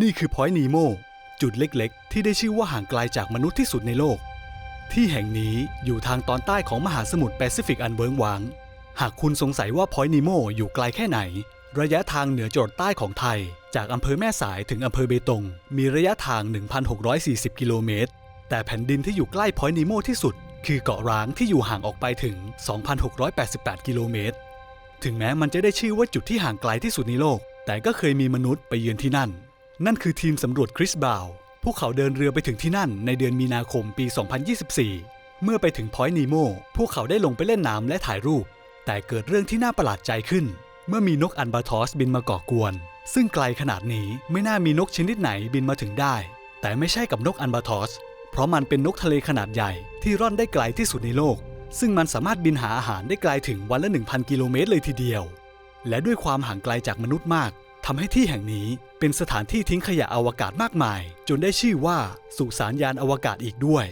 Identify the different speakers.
Speaker 1: นี่คือพอยต์นีโมจุดเล็กๆ ที่ได้ชื่อว่าห่างไกลจากมนุษย์ที่สุดในโลก ที่แห่งนี้อยู่ทางตอนใต้ของมหาสมุทรแปซิฟิกอันเวิ้งว้าง หากคุณสงสัยว่าพอยต์นีโมอยู่ไกลแค่ไหน ระยะทางเหนือจรดใต้ของไทย จากอำเภอแม่สายถึงอำเภอเบตง มีระยะทาง 1,640 กิโลเมตร แต่แผ่นดินที่อยู่ใกล้พอยต์นีโมที่สุด คือเกาะร้างที่อยู่ห่างออกไปถึง 2,688 กิโลเมตร ถึงแม้มันจะได้ชื่อว่าจุดที่ห่างไกลที่สุดในโลก แต่ก็เคยมีมนุษย์ไปเยือนที่นั่น นั่นคือทีมสำรวจคริสบาวพวกเขาเดินเรือไปถึงที่นั่นในเดือนมีนาคมปี 2024 เมื่อไปถึงพอยต์นีโมพวกเขาได้ลงไปเล่นน้ำและถ่ายรูป แต่เกิดเรื่องที่น่าประหลาดใจขึ้น เมื่อมีนกอันบาทอสบินมาก่อกวน ซึ่งไกลขนาดนี้ไม่น่ามีนกชนิดไหนบินมาถึงได้ แต่ไม่ใช่กับนกอันบาทอส เพราะมันเป็นนกทะเลขนาดใหญ่ที่ร่อนได้ไกลที่สุดในโลก ซึ่งมันสามารถบินหาอาหารได้ไกลถึงวันละ 1,000 กิโลเมตรเลยทีเดียว และด้วยความห่างไกลจากมนุษย์มาก ทำให้ที่แห่งนี้เป็นสถานที่ทิ้งขยะอวกาศมากมาย จนได้ชื่อว่าสุสานยานอวกาศอีกด้วย